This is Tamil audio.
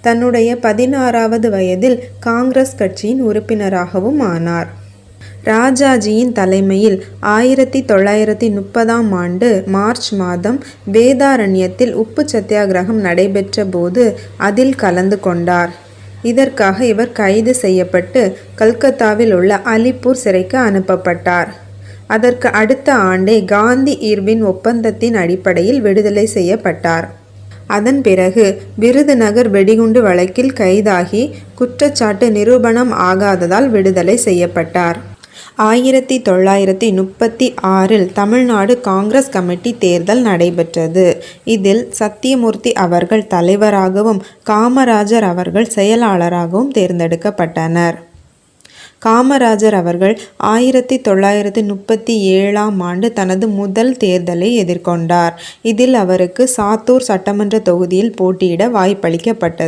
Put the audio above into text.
தன்னுடைய பதினாறாவது வயதில் காங்கிரஸ் கட்சியின் உறுப்பினராகவும் ஆனார். ராஜாஜியின் தலைமையில் ஆயிரத்தி தொள்ளாயிரத்தி முப்பதாம் ஆண்டு மார்ச் மாதம் வேதாரண்யத்தில் உப்பு சத்தியாகிரகம் நடைபெற்ற போது அதில் கலந்து கொண்டார். இதற்காக இவர் கைது செய்யப்பட்டு கல்கத்தாவில் உள்ள அலிப்பூர் சிறைக்கு அனுப்பப்பட்டார். அதற்கு அடுத்த ஆண்டே காந்தி ஈர்வின் ஒப்பந்தத்தின் அடிப்படையில் விடுதலை செய்யப்பட்டார். அதன் பிறகு விருதுநகர் வெடிகுண்டு வழக்கில் கைதாகி குற்றச்சாட்டு நிரூபணம் ஆகாததால் விடுதலை செய்யப்பட்டார். ஆயிரத்தி தொள்ளாயிரத்தி முப்பத்தி ஆறில் தமிழ்நாடு காங்கிரஸ் கமிட்டி தேர்தல் நடைபெற்றது. இதில் சத்தியமூர்த்தி அவர்கள் தலைவராகவும் காமராஜர் அவர்கள் செயலாளராகவும் தேர்ந்தெடுக்கப்பட்டனர். காமராஜர் அவர்கள் ஆயிரத்தி தொள்ளாயிரத்தி முப்பத்தி ஏழாம் ஆண்டு தனது முதல் தேர்தலை எதிர்கொண்டார். இதில் அவருக்கு சாத்தூர் சட்டமன்ற தொகுதியில் போட்டியிட வாய்ப்பளிக்கப்பட்டது.